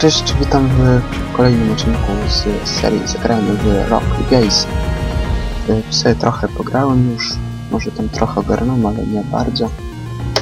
Cześć, witam w kolejnym odcinku z serii Zagrajmy w Rock Gaze. Y, Sobie trochę pograłem już, może tam trochę ogarnąłem, ale nie bardzo.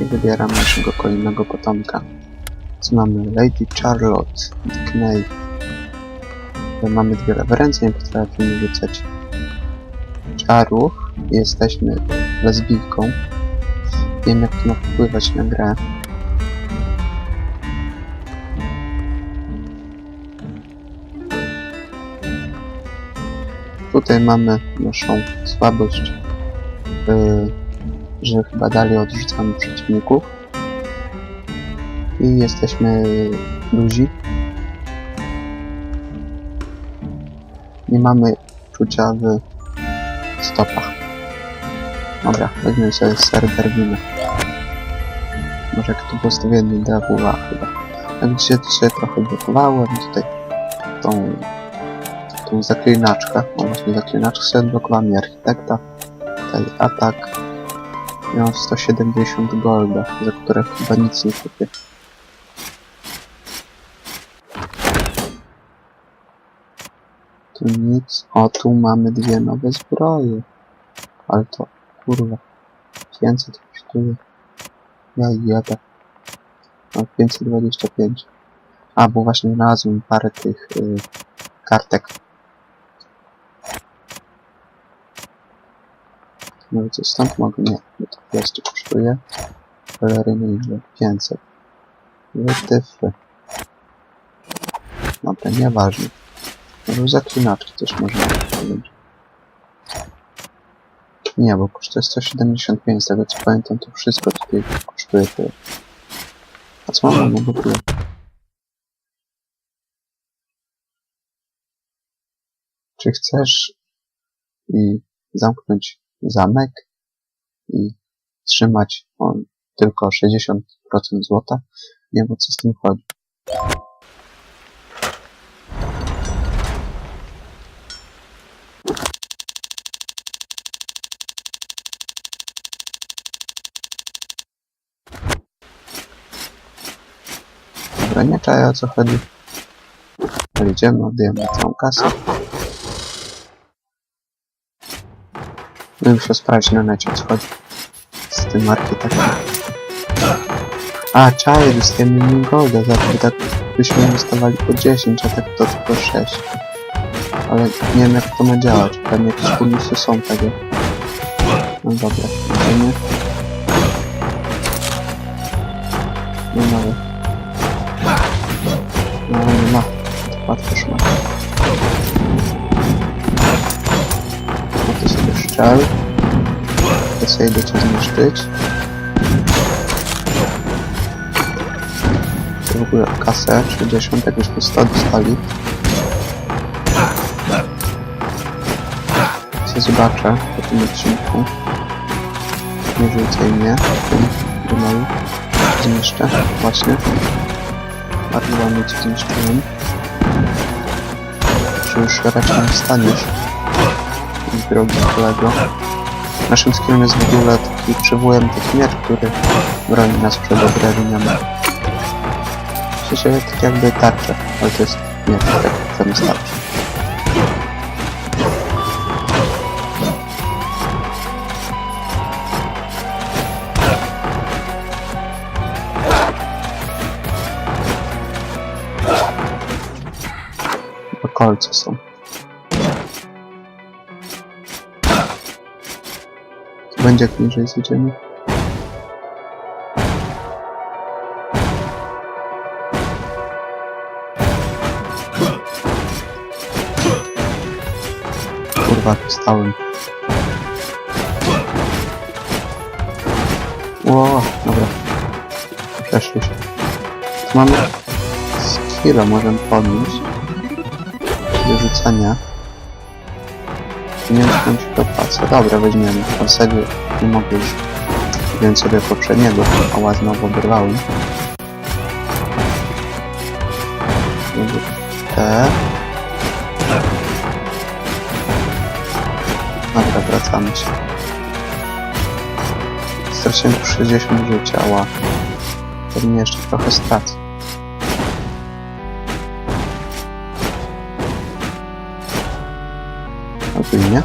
I wybieram naszego kolejnego potomka. Co mamy? Lady Charlotte, Knave. Mamy dwie lewe ręce, nie potrafimy rzucać czarów. Jesteśmy lesbijką. Wiem jak to ma wpływać na grę. Tutaj mamy naszą słabość, yy, że chyba dalej odrzucamy przeciwników. I jesteśmy luzi. Nie mamy czucia w stopach. Dobra, weźmy sobie serwer winy. Może jak to było stawienie DWA chyba. Jak widzicie, to sobie trochę blokowałem tutaj tą tą zaklinaczkę. Właśnie zaklinaczkę sobie odblokowałem i architekta. Tutaj atak. Miał 170 golda, za które chyba nic nie kupię. Tu nic. O, tu mamy dwie nowe zbroje. Ale to, kurwa. 500 kosztuje. Ja jebę. No, 525. A, bo właśnie znalazłem parę tych y, kartek No i co, stąd mogę? Nie, bo to jeszcze kosztuje. Peleryny ile? 500. Wytyfy. Dobra, nieważne. Może zaklinaczki też można powiedzieć. Nie, bo kosztuje 175, z tego co pamiętam, to wszystko tutaj kosztuje tyle. A co mamy no w ogóle? Czy chcesz i zamknąć zamek i trzymać on tylko 60% złota. Nie wiem co z tym chodzi. Dobra, nie czaję o co chodzi. Ale Idziemy, oddajemy całą kasę. No muszę sprawdzić na necie co chodzi z tym architektem. A, czaję, dostajemy mniej golda, za to tak byśmy dostawali po 10, a tak to tylko 6. Ale nie wiem jak to ma działać, pewnie jakieś bonusy są tego. No dobra, idziemy. Nie mamy. No nie ma. Łatwo szmat. No to sobie szczel. To sobie idę zniszczyć. To w ogóle kasę 60, jak już 100 dostali. Się zobaczę po tym odcinku. Nie rzucaj mnie. Tym gnoju. Zniszczę. Właśnie. Bardzo ładnie cię zniszczyłem. Czy już raczej nie staniesz? drogi kolego. Naszym skillem jest w ogóle taki przywołem taki miecz, który broni nas przed obrażeniami. W sensie tak jakby tarczę, ale to jest miecz, tak zamiast tarczy. Kolce są. Będzie jak niżej zjedziemy. Kurwa, stałem. Ło, dobra. Przeszli się. Mamy skilla, możemy podnieść. Do rzucania. Nie wiem, czy nam się to. Dobra, weźmiemy. Zasadzie nie mogę już wziąć sobie poprzedniego, a znowu oberwałem. Te. Dobra, wracamy się. Straciłem tu 60 życia, ła. Pewnie jeszcze trochę stracę. Czujnie?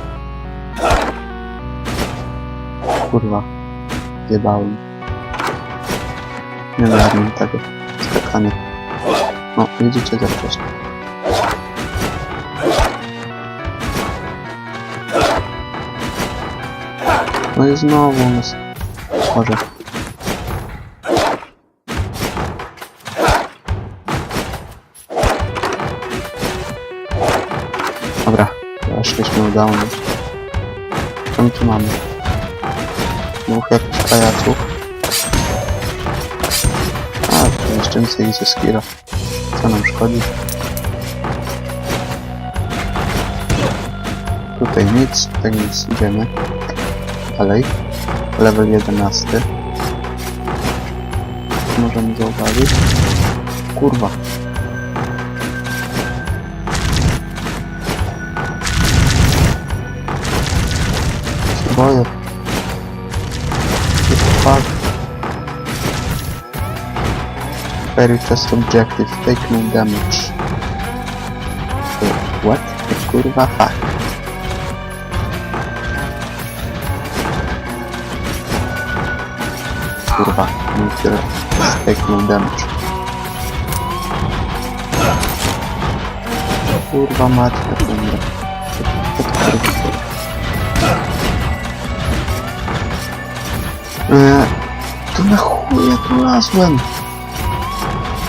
Kurwa. Jebałem. Nie ogarnę tego skakania. No, widzicie za wcześnie. No i znowu nas... Może. Się. Co my tu mamy? Jakichś pajaców. A, więcej ich ze skilla. Co nam szkodzi? Tutaj nic, tutaj nic, idziemy. Dalej. Level 11. Możemy zauważyć. Kurwa. What fuck? Very test objective. Take no damage. Eh, What? The kurwa fuck. Kurwa, nie tyle. Take no damage. Kurwa matka, kurwa? Eee, to na chuj ja tu lazłem?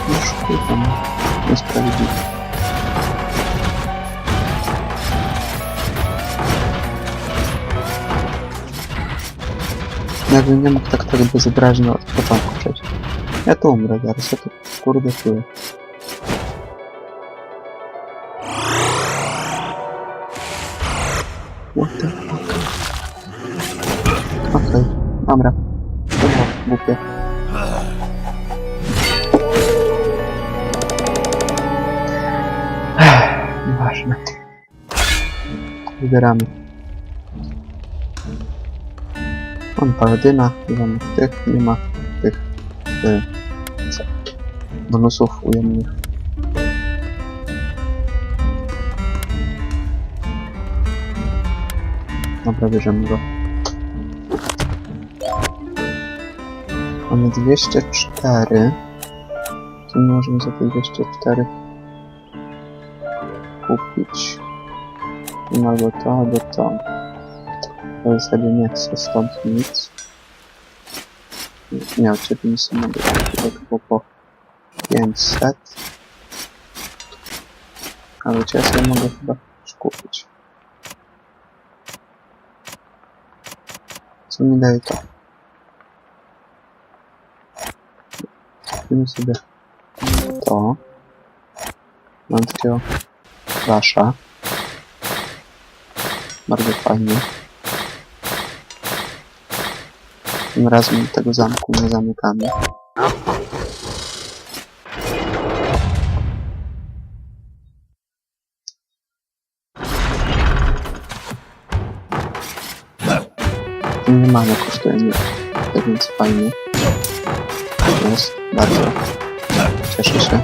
Już kurwa, no. Niesprawiedliwe. Jakbym nie mógł tak tak bezobraźnie od początku przejść. Ja tu umrę zaraz, ja tu kurde czuję. What the fuck? Okej, dobra. Głupie. Nieważne. Wybieramy. Mam paladyna, nie mam tych, nie ma tych y, bonusów ujemnych. Dobra, bierzemy go. Mamy 204. Co my możemy za te 204 kupić? Albo to, albo to. W zasadzie nie chcę stąd nic. Nie, nic nie mogę kupić, tylko po 500. Ale ja sobie mogę chyba kupić. Co mi daje to? Kupimy sobie to. Mam takiego flasza. Bardzo fajnie. Tym razem tego zamku nie zamykamy. Nie mamy kosztuje. Tak więc fajnie. Jest bardzo. Cieszę się.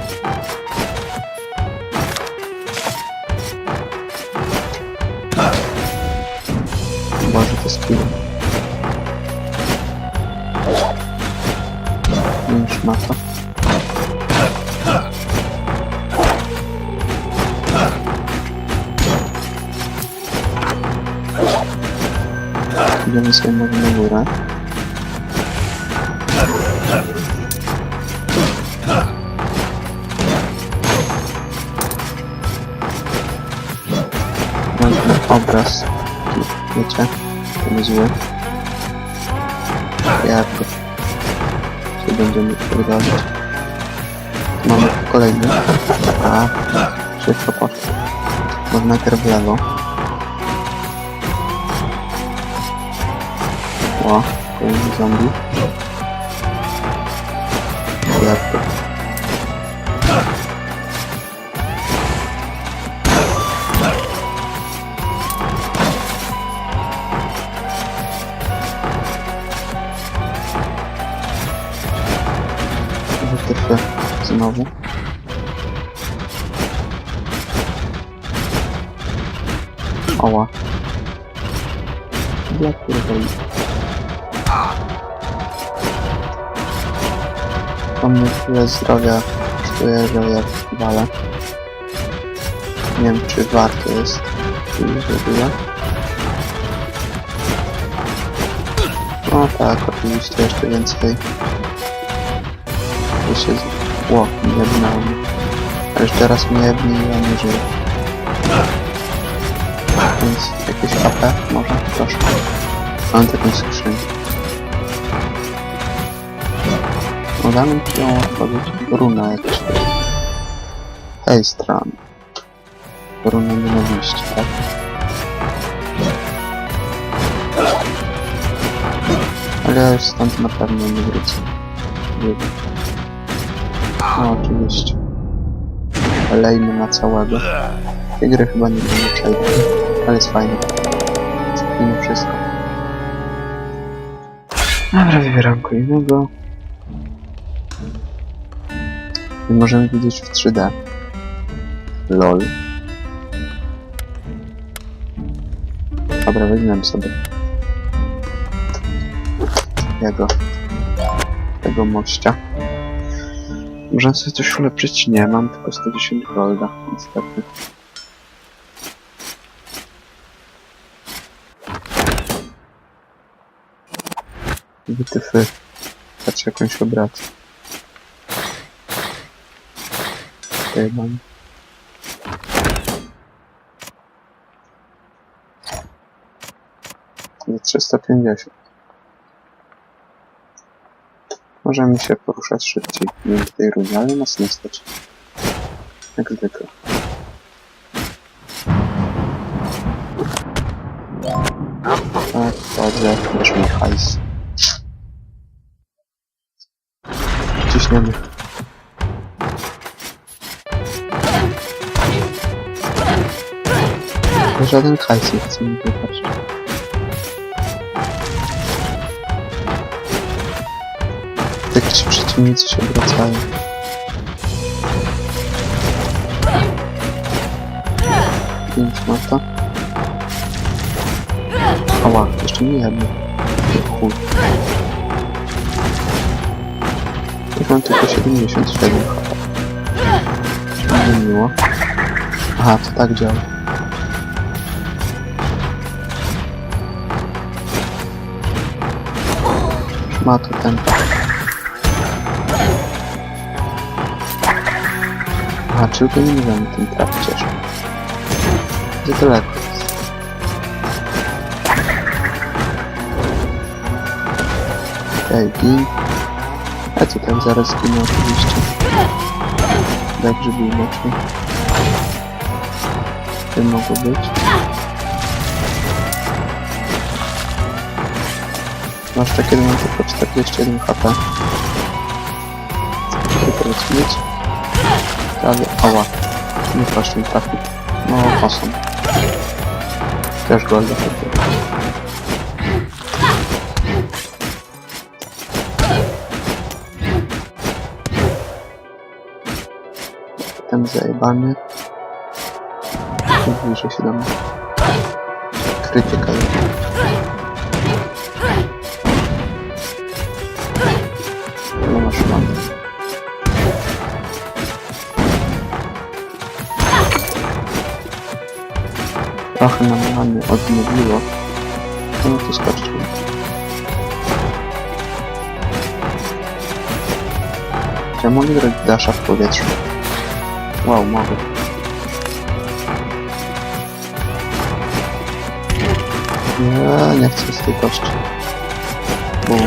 Może to skill. Już ma to. Idziemy sobie na górę. Obraz. Wiecie? Ten zły. Jak go się będziemy pierdolić. Mamy kolejny. A, szybko poszło. Może najpierw w lewo. O, kolejny zombie. WTF Oła. Ja pierdolę. To mnie tyle zdrowia kosztuje, że jak walę. Nie wiem, czy warto jest. Czy ogóle. No tak, oczywiście jeszcze więcej. To się... z- Ło, nie jebnąłem. A już teraz mnie jebnie i ja nie żyję. Więc jakieś AP może? Proszę. Mam taką skrzynię. No damy ci ją odpowiedź. Runa jakaś. Hej, stran. Runa nienawiści, tak? Ale ja już stąd na pewno nie wrócę. No oczywiście. Lejmy na całego. Tej gry chyba nie będę przejść, ale jest fajne. Mimo wszystko. Dobra, wybieram kolejnego. I możemy widzieć w 3D. LOL. Dobra, weźmiemy sobie jego tego mościa. Można sobie coś ulepszyć? Nie, mam tylko 110 golda, niestety. Wytyfy. Patrz jakąś obracę. Tutaj mam. Za 350. Możemy się poruszać szybciej dzięki tej runie, ale nas nie stać. Jak zwykle. Tak, dobrze, dasz mi hajs. Ciśniemy. To Żaden hajs nie chce mi wypaść. Tak ci przeciwnicy się obracają. Pięć ma to. Ała, jeszcze nie jedno. Chuj. Ja mam tylko 77 HP. Nie miło. Aha, to tak działa. Szmato tempo. Aha, czyli to nie możemy tym trafić jeszcze. Gdzie daleko jest? Okej, gin. A co tam zaraz ginę oczywiście. Dobrze był mocno. Ty mogło być. Zwłaszcza kiedy mam tylko 41 HP. Tylko mieć. Prawie. Ała. Nie proszę mi trafił. No, awesome. Też go oddaję. Ten zajebany. Zbliżę się do mnie. Krytyka jest. No masz. Trochę nam mamy odmówiło. No to skoczyłem. Czy ja mogę dasza w powietrzu? Wow, mogę. Nie, nie chcę z tej kości. Bum.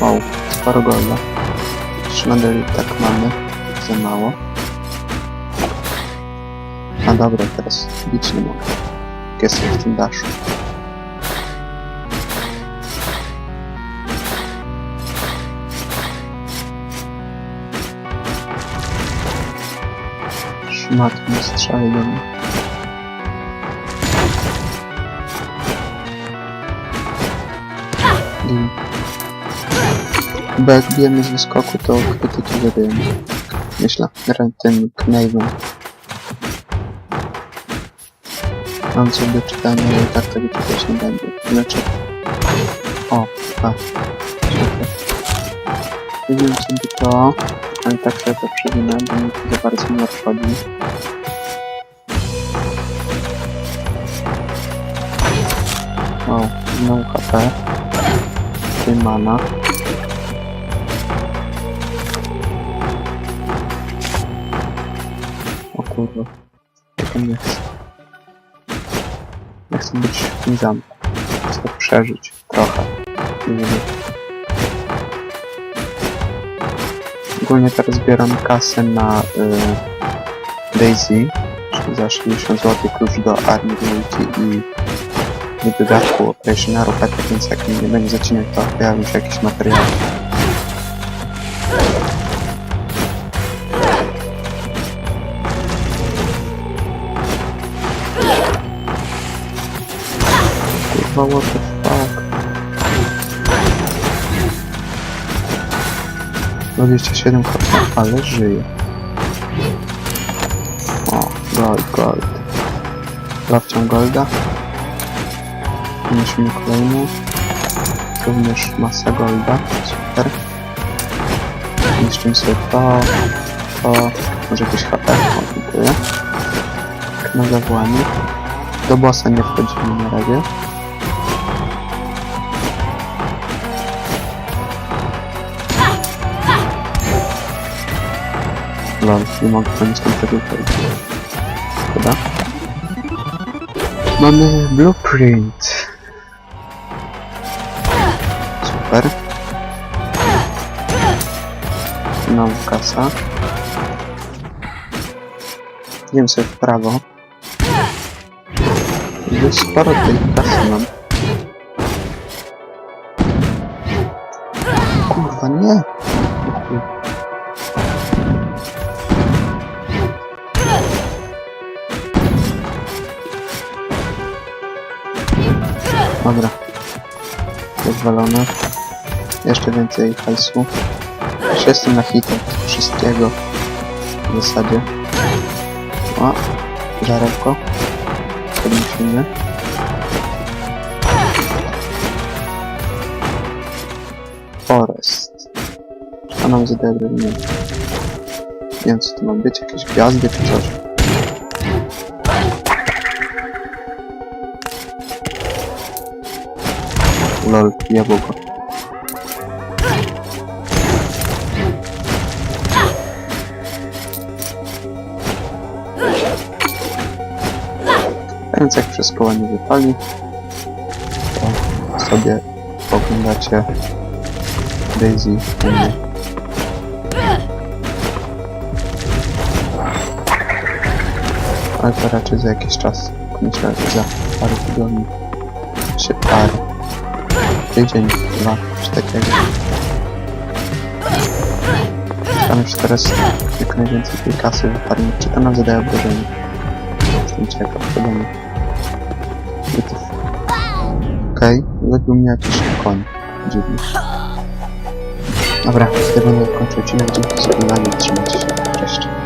Wow, sporo golda. Szmedeli tak mamy. Za mało. A dobra, teraz bić nie mogę. Jestem w tym daszu. Do mnie. I... Chyba jak bijemy z wyskoku, to krytyki zadajemy. Myślę, tym knave'em. Mam sobie czytanie, ale i tak tego czytać nie będę. Lecz... O, tak. Super. Zrobiłem sobie to, ale tak sobie to przewinę, bo mi to za bardzo nie odchodzi. O, znowu HP. Tutaj mana. O kurwa. Ja tam chcę. Ja chcę być w tym zamku. Chcę przeżyć trochę. Nie wiem. Ogólnie teraz zbieram kasę na y, Daisy, czyli za 60 zł klucz do Army Unity i i dodatku Operation Rocket, więc jak nie będzie zacinać, to pojawią się jakieś materiały. Kurwa, 27 HP, ale żyje. O, gold, gold. Sprawdźam golda. Musimy kolejną. Również masa golda. Super. Niszczymy sobie to, to, może jakieś HP. O, dziękuję. Na zawołanie. Do bossa nie wchodzimy na razie. Lol, nie mogę ponieść tam tego Szkoda. Mamy blueprint. Super. Znowu kasa. Idziemy sobie w prawo. Dość sporo tej kasy mam. Kurwa, nie! Dobra. Rozwalone. Jeszcze więcej hajsu. Już jestem na hit od wszystkiego. W zasadzie. O, żarełko. Podnosimy. Forest. A nam Nie Nie wiem co to ma być, jakieś gwiazdy czy coś. Lol, jabłko. Więc jak wszystko ładnie wypali, to sobie oglądacie Daisy mnie. Ale to raczej za jakiś czas. Myślę, że za parę tygodni się parę tydzień, dwa, czy takiego. Tam już teraz jak najwięcej tej kasy wypadnie. Czy to nam zadaje obrażenie? Jestem ciekaw. Wytyf. Okej, okay. zabił mnie jakiś koń. Dziwny. Dobra, z tego będę kończył odcinek. Dzięki za oglądanie. Trzymajcie się. Cześć.